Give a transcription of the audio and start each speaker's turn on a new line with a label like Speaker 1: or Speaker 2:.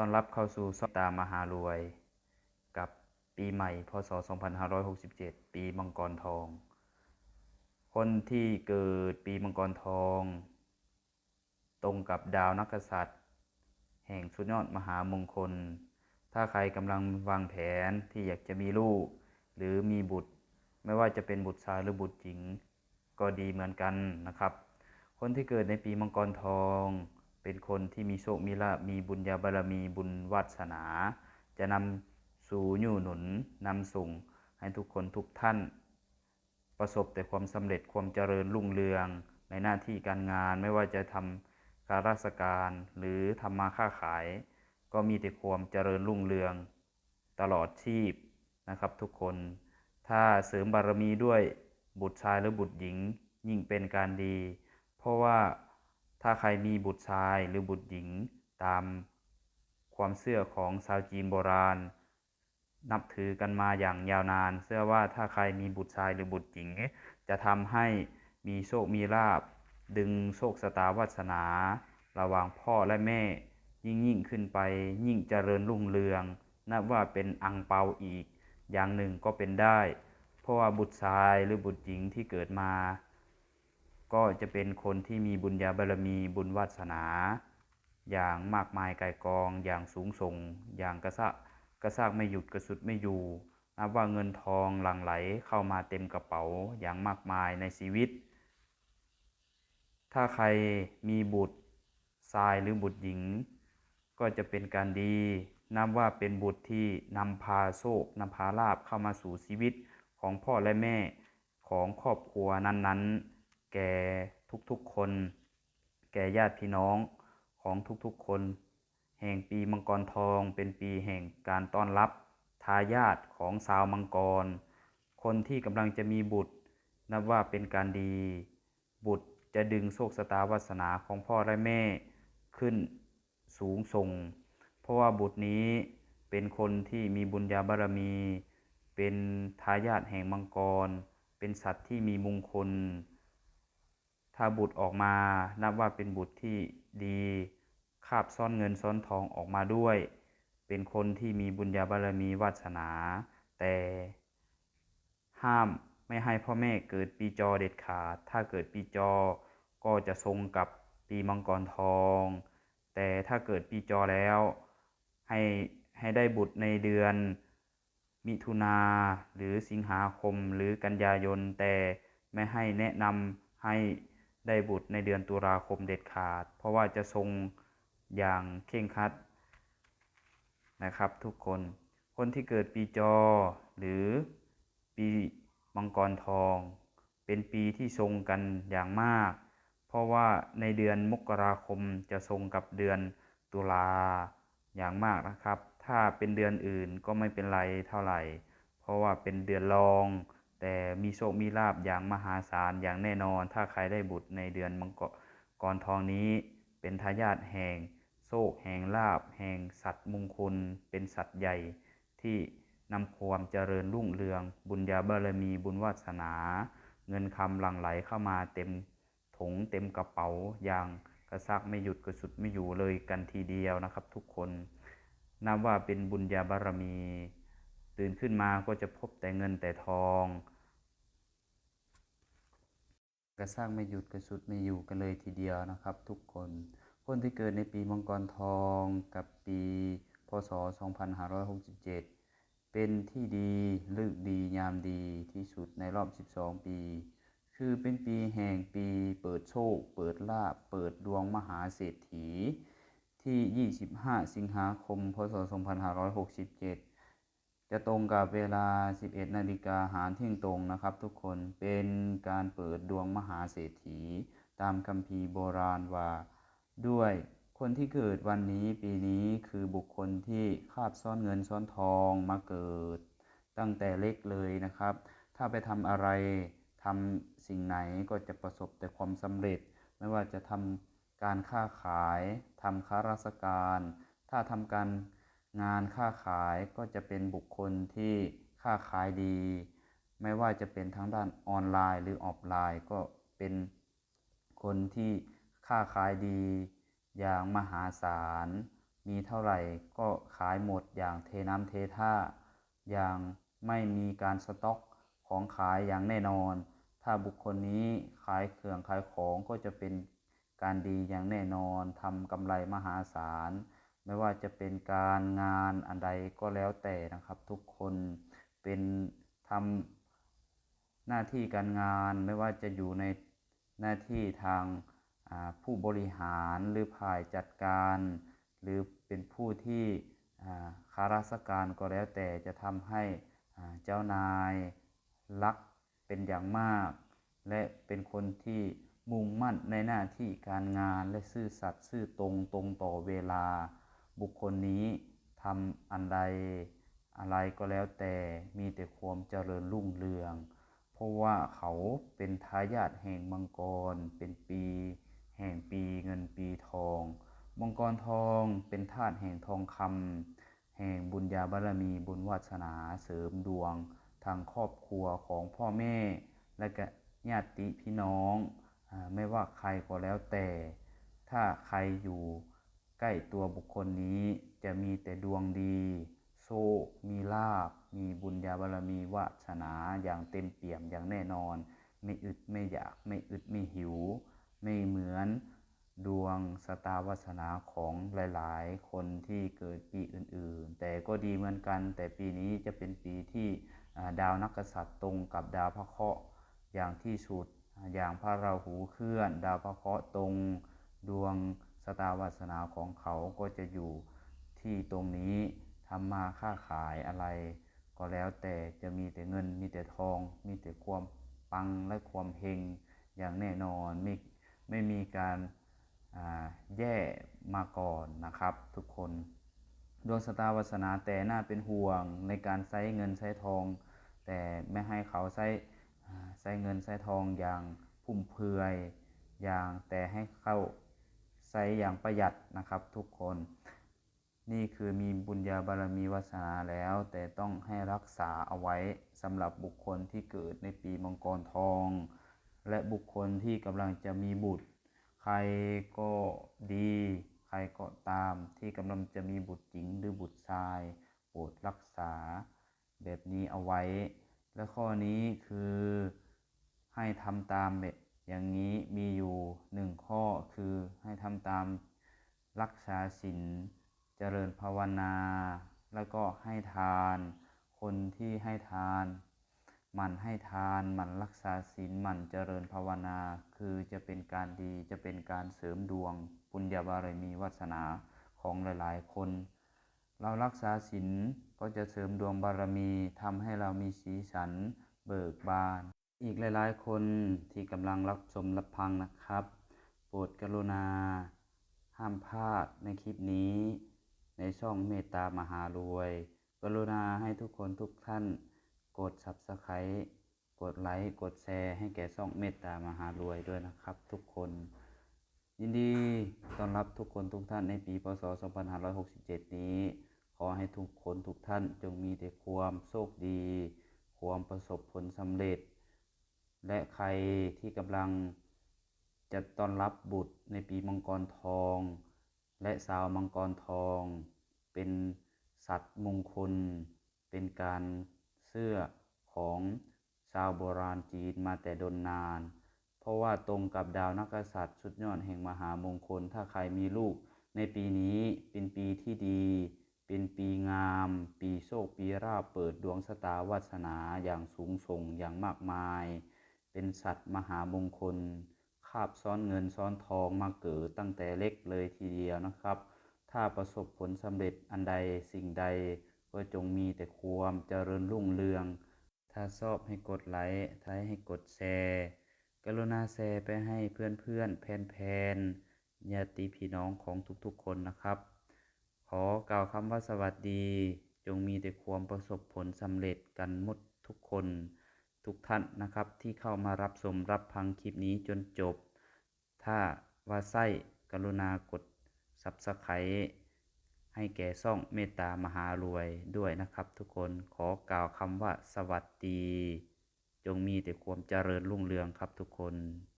Speaker 1: ต้อนรับเข้าสู่สตามหารวย กับปีใหม่ พศ 2567 ปีมังกรทอง คนที่เกิดปีมังกรทอง ตรงกับดาวนักกษัตริย์ แห่งสุดยอดมหามงคล ถ้าใครกำลังวางแผนที่อยากจะมีลูก หรือมีบุตร ไม่ว่าจะเป็นบุตรชายหรือบุตรหญิง ก็ดีเหมือนกันนะครับ คนที่เกิดในปีมังกรทอง เป็นคนที่มีโชค มีลาภมีบุญญาบารมีบุญวาสนา จะนำสู่ยู่หนุนนำส่งให้ทุกคนทุกท่าน ประสบแต่ความสำเร็จความเจริญรุ่งเรืองในหน้าที่การงานไม่ว่าจะทำการราชการหรือทำมาค้าขาย ก็มีแต่ความเจริญรุ่งเรือง ตลอดชีพนะครับ ทุกคน ถ้าเสริมบารมีด้วยบุตรชายหรือบุตรหญิงยิ่งเป็นการดี เพราะว่า ถ้าใครมีบุตรชายหรือบุตรหญิงตามความเชื่อของชาวจีนโบราณ นับถือกันมาอย่างยาวนาน เชื่อว่าถ้าใครมีบุตรชายหรือบุตรหญิง จะทำให้มีโชคมีลาบ ดึงโชคสตาวาสนา ระหว่างพ่อและแม่ ยิ่งยิ่งขึ้นไปยิ่งเจริญรุ่งเรือง นับว่าเป็นอังเปาอีก อย่างหนึ่งก็เป็นได้ เพราะว่าบุตรชายหรือบุตรหญิงที่เกิดมา ก็จะเป็นคนที่มีบุญญาบารมีบุญวาสนา อย่างมากมายไกายกอง อย่างสูงส่ง อย่างกระซะกระซากไม่หยุดกระสุดไม่อยู่นับว่าเงินทองหลั่งไหลเข้ามาเต็มกระเป๋าอย่างมากมายในชีวิต ถ้าใครมีบุตรชายหรือบุตรหญิง ก็จะเป็นการดีนับว่าเป็นบุตรที่นำพาโชคนำพาลาภเข้ามาสู่ชีวิตของพ่อและแม่ของครอบครัวนั้นๆ แก่ทุกๆคน แก่ญาติพี่น้องของทุกๆคน แห่งปีมังกรทองเป็นปีแห่งการต้อนรับทายาทของชาวมังกร คนที่กำลังจะมีบุตร นับว่าเป็นการดี บุตรจะดึงโชคชะตาวาสนาของพ่อและแม่ขึ้นสูงส่ง เพราะว่าบุตรนี้เป็นคนที่มีบุญญาบารมี เป็นทายาทแห่งมังกร เป็นสัตว์ที่มีมงคล ถ้าบุตรออกมานับว่าเป็นบุตรที่ดีคาบซ่อนเงินซ่อนทองออกมาด้วย เป็นคนที่มีบุญญาบารมีวาสนา แต่ห้ามไม่ให้พ่อแม่เกิดปีจอเด็ดขาด ถ้าเกิดปีจอก็จะทรงกับปีมังกรทอง แต่ถ้าเกิดปีจอแล้วให้ให้ได้บุตรในเดือน มิถุนาหรือสิงหาคมหรือกันยายน แต่ไม่ให้แนะนำให้ ได้บุตรในเดือนตุลาคมเด็ดขาด เพราะว่าจะทรงอย่างเคร่งครัดนะครับทุกคน คนที่เกิดปีจอ หรือปีมังกรทอง เป็นปีที่ทรงกันอย่างมาก เพราะว่าในเดือนมกราคมจะทรงกับเดือนตุลาอย่างมากนะครับ ถ้าเป็นเดือนอื่นก็ไม่เป็นไรเท่าไหร่ เพราะว่าเป็นเดือนรอง แต่มีโชคมีลาบอย่างมหาศาลอย่างแน่นอน ถ้าใครได้บุตรในเดือนมังกรทองนี้ เป็นทายาทแห่ง โชคแห่งลาบ แห่งสัตว์มงคล เป็นสัตว์ใหญ่ที่นำความเจริญรุ่งเรือง บุญญาบารมีบุญวาสนา เงินคำหลั่งไหลเข้ามาเต็มถุงเต็มกระเป๋าอย่างกระซักไม่หยุดกระสุดไม่อยู่เลยกันทีเดียวนะครับทุกคน นับว่าเป็นบุญญาบารมี ตื่นขึ้นมาก็จะพบแต่เงินแต่ทอง กระซักไม่หยุดกระสุดไม่อยู่กันเลยทีเดียวนะครับ ทุกคน คนที่เกิดในปีมังกรทองกับปีพศ 2567 เป็นที่ดีลึกดียามดีที่สุดในรอบ 12 ปี คือเป็นปีแห่งปีเปิดโชค เปิดลาภเปิดดวงมหาเศรษฐีที่ 25 สิงหาคม พศ 2567 จะตรงกับเวลา 11 นาฬิกาหารเที่ยงตรงนะครับ ทุกคนเป็นการเปิดดวงมหาเศรษฐี ตามคัมภีร์โบราณว่า ด้วยคนที่เกิดวันนี้ปีนี้คือบุคคลที่คาบซ่อนเงินซ่อนทองมาเกิด ตั้งแต่เล็กเลยนะครับ ถ้าไปทำอะไรทำสิ่งไหนก็จะประสบแต่ความสำเร็จ ไม่ว่าจะทำการค้าขายทำค้าราชการ ถ้าทำการ งานค้าขายก็จะเป็นบุคคลที่ค้าขายดี ไม่ว่าจะเป็นทั้งด้านออนไลน์หรือออฟไลน์ก็เป็นคนที่ค้าขายดี อย่างมหาศาล มีเท่าไหร่ก็ขายหมดอย่างเทน้ำเทท่า อย่างไม่มีการสต็อกของขายอย่างแน่นอน ถ้าบุคคลนี้ขายเครื่องขายของก็จะเป็นการดีอย่างแน่นอนทำกำไรมหาศาล ไม่ว่าจะเป็นการงานอันใดก็แล้วแต่นะครับ ทุกคนเป็นทำหน้าที่การงานไม่ว่าจะอยู่ในหน้าที่ทางผู้บริหารหรือฝ่ายจัดการ หรือเป็นผู้ที่ข้าราชการก็แล้วแต่จะทำให้เจ้านายรักเป็นอย่างมาก และเป็นคนที่มุ่งมั่นในหน้าที่การงานและซื่อสัตย์ซื่อตรงตรงต่อเวลา บุคคลนี้ทำอันใดอะไรก็แล้วแต่มีแต่ความเจริญรุ่งเรือง เพราะว่าเขาเป็นทายาทแห่งมังกร เป็นปี แห่งปีเงินปีทอง มังกรทองเป็นธาตุแห่งทองคำแห่งบุญญาบารมีบุญวาสนาเสริมดวง ทางครอบครัวของพ่อแม่ และก็ญาติพี่น้องอไม่ว่าใครก็แล้วแต่ ถ้าใครอยู่ ใกล้ตัวบุคคลนี้จะมีแต่ดวงดี โชค มีลาบ มีบุญญาบารมีวาสนาอย่างเต็มเปี่ยมอย่างแน่นอน ไม่อึดไม่อยากไม่อึดไม่หิว ไม่เหมือนดวงสตาวาสนาของหลาย ๆ คนที่เกิดปีอื่น ๆ แต่ก็ดีเหมือนกัน แต่ปีนี้จะเป็นปีที่ดาวนักษัตริย์ตรงกับดาวพระเคราะห์อย่างที่สุด อย่างพระราหูเคลื่อน ดาวพระเคราะห์ตรงดวง ตาวาสนาของเขาก็จะอยู่ที่ตรงนี้ทำมาค้าขายอะไร ก็แล้วแต่จะมีแต่เงินมีแต่ทอง มีแต่ความปังและความเฮงอย่างแน่นอนไม่ไม่มีการแย่มาก่อนนะครับ ทุกคนดวงสตาวาสนาแต่น่าเป็นห่วงในการใช้เงินใช้ทอง แต่ไม่ให้เขาใช้ใช้เงินใช้ทองอย่างพุ่มเพยอย่างแต่ให้เข้า ใช้อย่างประหยัดนะครับทุกคน นี่คือมีบุญญาบารมีวาสนาแล้ว แต่ต้องให้รักษาเอาไว้สำหรับบุคคลที่เกิดในปีมังกรทอง และบุคคลที่กำลังจะมีบุตร ใครก็ดี ใครก็ตามที่กำลังจะมีบุตรหญิงหรือบุตรชายโปรดรักษาแบบนี้เอาไว้ และข้อนี้คือให้ทำตามแบบ อย่างนี้มีอยู่หนึ่งข้อคือให้ทำตามรักษาศีลเจริญภาวนา แล้วก็ให้ทาน คนที่ให้ทานหมั่นให้ทานหมั่นรักษาศีลหมั่นเจริญภาวนา คือจะเป็นการดีจะเป็นการเสริมดวงปุญญาบารมีวาสนาของหลาย ๆ คน เรารักษาศีลก็จะเสริมดวงบารมีทำให้เรามีสีสันเบิกบาน อีกหลายๆ คนที่กำลังรับชมรับฟังนะครับ โปรดกรุณา ห้ามพลาดในคลิปนี้ ในช่องเมตตามหารวย กรุณาให้ทุกคนทุกท่าน กด Subscribe กดไลค์กดแชร์ให้แก่ช่องเมตตามหารวยด้วยนะครับ ทุกคน ยินดีต้อนรับทุกคนทุกท่านในปีพศ 2567 นี้ ขอให้ทุกคนทุกท่านจงมีแต่ความโชคดี ความประสบผลสำเร็จ และใครที่กำลังจะต้อนรับบุตรในปีมังกรทอง และสาวมังกรทอง เป็นสัตว์มงคล เป็นการเสื้อของชาวโบราณจีนมาแต่ดนนาน เพราะว่าตรงกับดาวนักษัตริย์สุดยอดแห่งมหามงคล ถ้าใครมีลูกในปีนี้เป็นปีที่ดี เป็นปีงาม ปีโชคปีราบเปิดดวงสตาวาสนาอย่างสูงส่งอย่างมากมาย เป็นสัตว์มหามงคล คาบซ้อนเงินซ้อนทองมาเกิดตั้งแต่เล็กเลยทีเดียวนะครับ ถ้าประสบผลสำเร็จอันใดสิ่งใด ก็จงมีแต่ความเจริญรุ่งเรือง ถ้าชอบให้กดไลค์ถ้าให้กดแชร์ กรุณาแชร์ไปให้เพื่อนๆแพนๆญาติพี่น้องของทุกๆคนนะครับ ขอกล่าวคำว่าสวัสดี จงมีแต่ความประสบผลสำเร็จกันหมดทุกคน ทุกท่านนะครับ ที่เข้ามารับชมรับฟังคลิปนี้จนจบ ถ้าว่าไส้กรุณากดสับสไครให้แก่ซ่องเมตตามหารวยด้วยนะครับ ทุกคนขอกล่าวคำว่าสวัสดี จงมีแต่ความเจริญรุ่งเรืองครับทุกคน